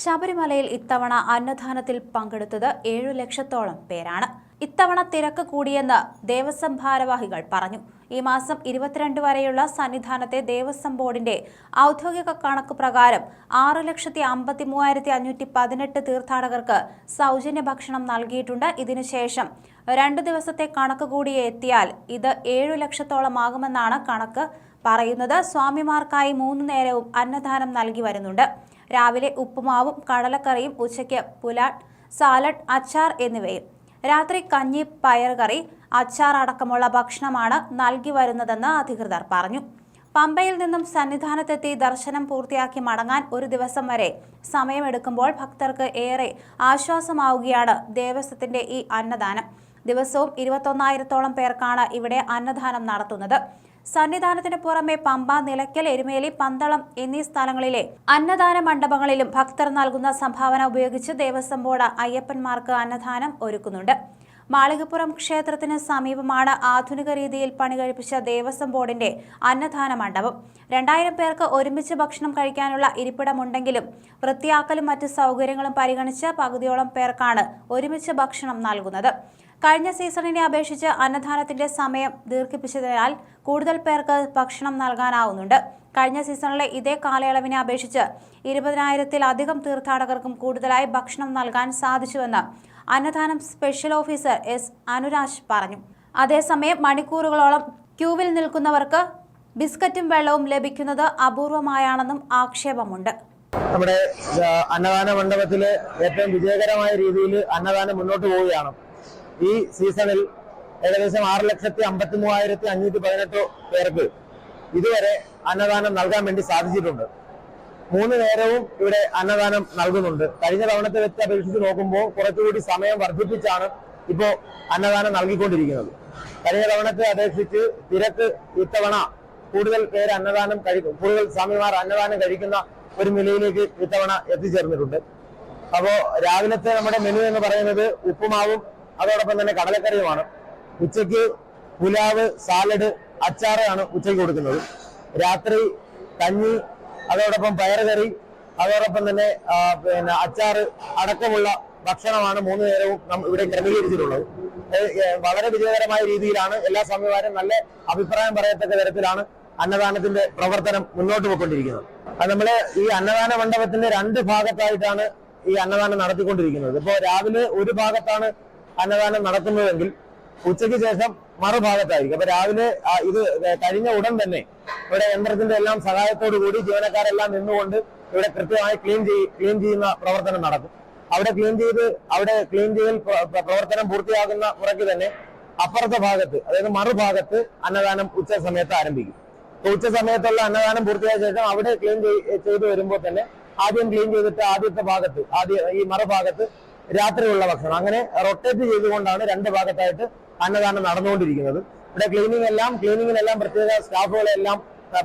ശബരിമലയിൽ ഇത്തവണ അന്നദാനത്തിൽ പങ്കെടുത്തത് ഏഴു ലക്ഷത്തോളം പേരാണ്. ഇത്തവണ തിരക്ക് കൂടിയെന്ന് ദേവസ്വം ഭാരവാഹികൾ പറഞ്ഞു. ഈ മാസം ഇരുപത്തിരണ്ട് വരെയുള്ള സന്നിധാനത്തെ ദേവസ്വം ബോർഡിന്റെ ഔദ്യോഗിക കണക്ക് പ്രകാരം ആറ് ലക്ഷത്തി അമ്പത്തി മൂവായിരത്തി അഞ്ഞൂറ്റി പതിനെട്ട് തീർത്ഥാടകർക്ക് സൗജന്യ ഭക്ഷണം നൽകിയിട്ടുണ്ട്. ഇതിനുശേഷം രണ്ട് ദിവസത്തെ കണക്ക് കൂടി എത്തിയാൽ ഇത് ഏഴു ലക്ഷത്തോളമാകുമെന്നാണ് കണക്ക് പറയുന്നത്. സ്വാമിമാർക്കായി മൂന്ന് നേരവും അന്നദാനം നൽകി വരുന്നുണ്ട്. രാവിലെ ഉപ്പുമാവും കടലക്കറിയും ഉച്ചയ്ക്ക് പുലാട്ട് സാലഡ് അച്ചാർ എന്നിവയും. രാത്രി കഞ്ഞി പയറുകറി അച്ചാർ അടക്കമുള്ള ഭക്ഷണമാണ് നൽകി വരുന്നതെന്ന് അധികൃതർ പറഞ്ഞു. പമ്പയിൽ നിന്നും സന്നിധാനത്തെത്തി ദർശനം പൂർത്തിയാക്കി മടങ്ങാൻ ഒരു ദിവസം വരെ സമയമെടുക്കുമ്പോൾ ഭക്തർക്ക് ഏറെ ആശ്വാസമാവുകയാണ് ദേവസ്വത്തിന്റെ ഈ അന്നദാനം. ദിവസവും ഇരുപത്തൊന്നായിരത്തോളം പേർക്കാണ് ഇവിടെ അന്നദാനം നടത്തുന്നത്. സന്നിധാനത്തിന് പുറമെ പമ്പ നിലയ്ക്കൽ എരുമേലി പന്തളം എന്നീ സ്ഥലങ്ങളിലെ അന്നദാന മണ്ഡപങ്ങളിലും ഭക്തർ നൽകുന്ന സംഭാവന ഉപയോഗിച്ച് ദേവസ്വം ബോർഡ് അയ്യപ്പന്മാർക്ക് അന്നദാനം ഒരുക്കുന്നുണ്ട്. മാളികപ്പുറം ക്ഷേത്രത്തിന് സമീപമാണ് ആധുനിക രീതിയിൽ പണികഴിപ്പിച്ച ദേവസ്വം ബോർഡിന്റെ അന്നദാന മണ്ഡപം. രണ്ടായിരം പേർക്ക് ഒരുമിച്ച് ഭക്ഷണം കഴിക്കാനുള്ള ഇരിപ്പിടമുണ്ടെങ്കിലും വൃത്തിയാക്കലും മറ്റ് സൗകര്യങ്ങളും പരിഗണിച്ച് പകുതിയോളം പേർക്കാണ് ഒരുമിച്ച് ഭക്ഷണം നൽകുന്നത്. കഴിഞ്ഞ സീസണിനെ അപേക്ഷിച്ച് അന്നദാനത്തിന്റെ സമയം ദീർഘിപ്പിച്ചതിനാൽ കൂടുതൽ പേർക്ക് ഭക്ഷണം നൽകാനാവുന്നുണ്ട്. കഴിഞ്ഞ സീസണിലെ ഇതേ കാലയളവിനെ അപേക്ഷിച്ച് ഇരുപതിനായിരത്തിലധികം തീർത്ഥാടകർക്കും കൂടുതലായി ഭക്ഷണം നൽകാൻ സാധിച്ചുവെന്ന് അന്നദാനം സ്പെഷ്യൽ ഓഫീസർ എസ് അനുരാജ് പറഞ്ഞു. അതേസമയം മണിക്കൂറുകളോളം ക്യൂവിൽ നിൽക്കുന്നവർക്ക് ബിസ്ക്കറ്റും വെള്ളവും ലഭിക്കുന്നത് അപൂർവമായാണെന്നും ആക്ഷേപമുണ്ട്. നമ്മുടെ അന്നദാന മണ്ഡപത്തിലെ ഏറ്റവും വിജയകരമായ രീതിയിൽ അന്നദാനം മുന്നോട്ട് പോവുകയാണ്. ഈ സീസണിൽ ഏകദേശം ആറ് ലക്ഷത്തി അമ്പത്തി മൂവായിരത്തി അഞ്ഞൂറ്റി പതിനെട്ട് പേർക്ക് ഇതുവരെ അന്നദാനം നൽകാൻ വേണ്ടി സാധിച്ചിട്ടുണ്ട്. മൂന്ന് നേരവും ഇവിടെ അന്നദാനം നൽകുന്നുണ്ട്. കഴിഞ്ഞ തവണത്തെ വെച്ച് അപേക്ഷിച്ച് നോക്കുമ്പോൾ കുറച്ചുകൂടി സമയം വർദ്ധിപ്പിച്ചാണ് ഇപ്പോ അന്നദാനം നൽകിക്കൊണ്ടിരിക്കുന്നത്. കഴിഞ്ഞ തവണത്തെ അപേക്ഷിച്ച് തിരക്ക് ഇത്തവണ കൂടുതൽ പേര് അന്നദാനം കഴിക്കും കൂടുതൽ സ്വാമിമാർ അന്നദാനം കഴിക്കുന്ന ഒരു നിലയിലേക്ക് ഇത്തവണ എത്തിച്ചേർന്നിട്ടുണ്ട്. അപ്പോ രാവിലത്തെ നമ്മുടെ മെനു എന്ന് പറയുന്നത് ഉപ്പുമാവും അതോടൊപ്പം തന്നെ കടലക്കറിയുമാണ്. ഉച്ചയ്ക്ക് പുലാവ് സാലഡ് അച്ചാറാണ് ഉച്ചയ്ക്ക് കൊടുക്കുന്നത്. രാത്രി കഞ്ഞി അതോടൊപ്പം പയറുകറി അതോടൊപ്പം തന്നെ പിന്നെ അച്ചാറ് അടക്കമുള്ള ഭക്ഷണമാണ് മൂന്ന് നേരവും ഇവിടെ ക്രമീകരിച്ചിട്ടുള്ളത്. വളരെ വിജയകരമായ രീതിയിലാണ് എല്ലാ സമയവാരും നല്ല അഭിപ്രായം പറയത്തക്ക തരത്തിലാണ് അന്നദാനത്തിന്റെ പ്രവർത്തനം മുന്നോട്ട് പോയിക്കൊണ്ടിരിക്കുന്നത്. അത് നമ്മൾ ഈ അന്നദാന മണ്ഡപത്തിന്റെ രണ്ട് ഭാഗത്തായിട്ടാണ് ഈ അന്നദാനം നടത്തിക്കൊണ്ടിരിക്കുന്നത്. ഇപ്പോ രാവിലെ ഒരു ഭാഗത്താണ് അന്നദാനം നടത്തുന്നതെങ്കിൽ ഉച്ചയ്ക്ക് ശേഷം മറുഭാഗത്തായിരിക്കും. അപ്പൊ രാവിലെ ഇത് കഴിഞ്ഞ ഉടൻ തന്നെ ഇവിടെ യന്ത്രത്തിന്റെ എല്ലാം സഹായത്തോടു കൂടി ജീവനക്കാരെല്ലാം നിന്നുകൊണ്ട് ഇവിടെ കൃത്യമായി ക്ലീൻ ക്ലീൻ ചെയ്യുന്ന പ്രവർത്തനം നടക്കും. അവിടെ ക്ലീൻ ചെയ്ത് അവിടെ ക്ലീൻ ചെയ്യൽ പ്ര- പ്ര- പ്രവർത്തനം പൂർത്തിയാകുന്ന മുറയ്ക്ക് തന്നെ അപ്പുറത്തെ ഭാഗത്ത് അതായത് മറുഭാഗത്ത് അന്നദാനം ഉച്ച സമയത്ത് ആരംഭിക്കും. ഉച്ച സമയത്തുള്ള അന്നദാനം പൂർത്തിയായ ശേഷം അവിടെ ക്ലീൻ ചെയ്ത് വരുമ്പോൾ തന്നെ ആദ്യം ക്ലീൻ ചെയ്തിട്ട് ആദ്യത്തെ ഭാഗത്ത് ആദ്യ ഈ മറുഭാഗത്ത് രാത്രിയുള്ള ഭക്ഷണം. അങ്ങനെ റൊട്ടേറ്റ് ചെയ്തുകൊണ്ടാണ് രണ്ട് ഭാഗത്തായിട്ട് അന്നദാനം നടന്നുകൊണ്ടിരിക്കുന്നത്. ഇവിടെ ക്ലീനിങ് എല്ലാം ക്ലീനിങ്ങിനെല്ലാം പ്രത്യേക സ്റ്റാഫുകളെല്ലാം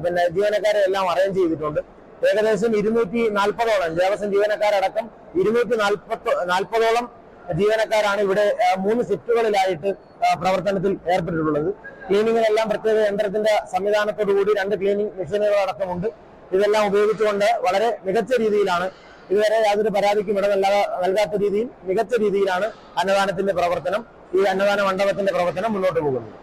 പിന്നെ ജീവനക്കാരെ എല്ലാം അറേഞ്ച് ചെയ്തിട്ടുണ്ട്. ഏകദേശം ഇരുന്നൂറ്റി നാൽപ്പതോളം ദേവസ്വം ജീവനക്കാരടക്കം ഇരുന്നൂറ്റി നാൽപ്പത്തി നാൽപ്പതോളം ജീവനക്കാരാണ് ഇവിടെ മൂന്ന് ഷിഫ്റ്റുകളിലായിട്ട് പ്രവർത്തനത്തിൽ ഏർപ്പെട്ടിട്ടുള്ളത്. ക്ലീനിങ്ങിനെല്ലാം പ്രത്യേക യന്ത്രത്തിന്റെ സംവിധാനത്തോടു കൂടി രണ്ട് ക്ലീനിങ് മെഷീനുകളടക്കമുണ്ട് ഇതെല്ലാം ഉപയോഗിച്ചുകൊണ്ട് വളരെ മികച്ച രീതിയിലാണ് ഇതുവരെ യാതൊരു പരാതിക്കും ഇട നൽകാ- നൽകാത്ത രീതിയിൽ മികച്ച രീതിയിലാണ് അന്നദാനത്തിന്റെ പ്രവർത്തനം. ഈ അന്നദാന മണ്ഡപത്തിന്റെ പ്രവർത്തനം മുന്നോട്ട് പോകുന്നത്.